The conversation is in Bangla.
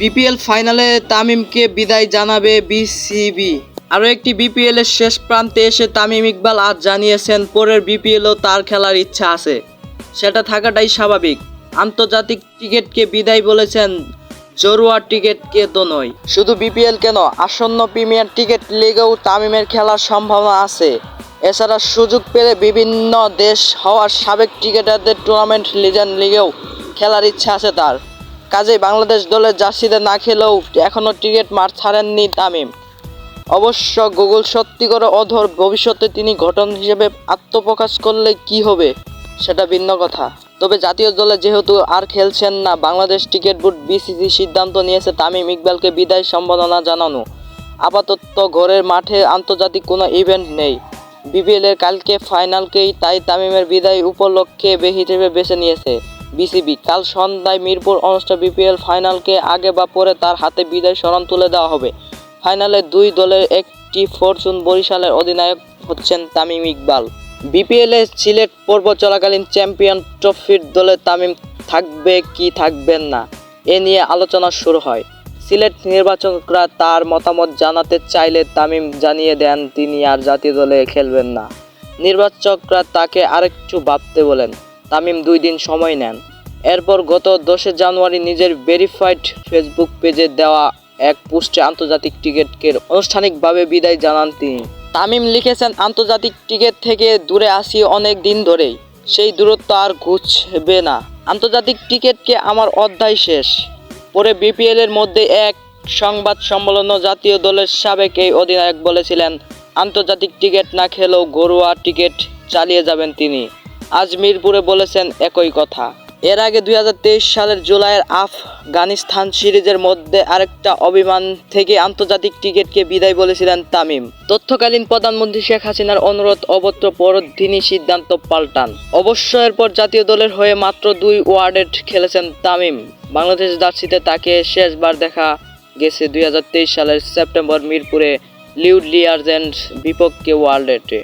বিপিএল ফাইনালে তামিমকে বিদায় জানাবে বিসিবি। আরও একটি বিপিএল এর শেষ প্রান্তে এসে তামিম ইকবাল আজ জানিয়েছেন, পরের বিপিএলও তার খেলার ইচ্ছা আছে। সেটা থাকাটাই স্বাভাবিক। আন্তর্জাতিক ক্রিকেটকে বিদায় বলেছেন, জরুয়া টিকিটকে তো নয়। শুধু বিপিএল কেন, আসন্ন প্রিমিয়ার টিকিট লিগেও তামিমের খেলার সম্ভাবনা আছে। এছাড়া সুযোগ পেলে বিভিন্ন দেশ হওয়ার সাবেক ক্রিকেটারদের টুর্নামেন্ট, লিজেন্ড লিগেও খেলার ইচ্ছা আছে তার। কাজেই বাংলাদেশ দলের জার্সিতে না খেলেও এখনও ক্রিকেট মাঠ ছাড়েননি তামিম। অবশ্য গুগল সত্যি করে অধর, ভবিষ্যতে তিনি ঘটন হিসেবে আত্মপ্রকাশ করলে কি হবে সেটা ভিন্ন কথা। তবে জাতীয় দলে যেহেতু আর খেলছেন না, বাংলাদেশ ক্রিকেট বোর্ড বিসিসি সিদ্ধান্ত নিয়েছে তামিম ইকবালকে বিদায় সম্ভাবনা জানানো। আপাতত ঘরের মাঠে আন্তর্জাতিক কোনো ইভেন্ট নেই। বিপিএল এর কালকে ফাইনালকেই তাই তামিমের বিদায় উপলক্ষে হিসেবে বেছে নিয়েছে। বিসিবি কাল সন্ধ্যায় মিরপুর অনুষ্ঠিত বিপিএল ফাইনালকে আগে বা পরে তার হাতে বিদায় স্মরণ তুলে দেওয়া হবে। ফাইনালে দুই দলের একটি ফরচুন বরিশালের অধিনায়ক হচ্ছেন তামিম ইকবাল। বিপিএল সিলেট পর্ব চলাকালীন চ্যাম্পিয়ন ট্রফির দলে তামিম থাকবে কি থাকবেন না, এ নিয়ে আলোচনা শুরু হয়। সিলেট নির্বাচকরা তার মতামত জানাতে চাইলে তামিম জানিয়ে দেন, তিনি আর জাতীয় দলে খেলবেন না। নির্বাচকরা তাকে আরেকটু ভাবতে বলেন। তামিম দুই দিন সময় নেন। এরপর গত দশে জানুয়ারি নিজের ভেরিফাইড ফেসবুক পেজে দেওয়া এক পোস্টে আন্তর্জাতিক ক্রিকেটকে আনুষ্ঠানিকভাবে বিদায় জানান তিনি। তামিম লিখেছেন, আন্তর্জাতিক ক্রিকেট থেকে দূরে আসি অনেক দিন ধরেই। সেই দূরত্ব আর ঘুচবে না। আন্তর্জাতিক ক্রিকেটকে আমার অধ্যায় শেষ। পরে বিপিএল এর মধ্যে এক সংবাদ সম্মেলন জাতীয় দলের সাবেক এই অধিনায়ক বলেছিলেন, আন্তর্জাতিক টিকিট না খেলেও ঘরোয়া টিকিট চালিয়ে যাবেন তিনি। আজ মিরপুরে বলেছেন একই কথা। এর আগে দুই হাজার তেইশ সালের জুলাইয়ের আফগানিস্তান সিরিজের মধ্যে আরেকটা অভিমান থেকে আন্তর্জাতিক ক্রিকেটকে বিদায় বলেছিলেন তামিম। তথ্যকালীন প্রধানমন্ত্রী শেখ হাসিনার অনুরোধ অবত্র পর তিনি সিদ্ধান্ত পাল্টান। অবশ্য এরপর জাতীয় দলের হয়ে মাত্র দুই ওয়ার্ডে খেলেছেন তামিম। বাংলাদেশ জার্সিতে তাকে শেষবার দেখা গেছে দুই হাজার তেইশ সালের সেপ্টেম্বর মিরপুরে লিউড লিয়ার্জেন্ট বিপক্ষে ওয়ার্ল্ডে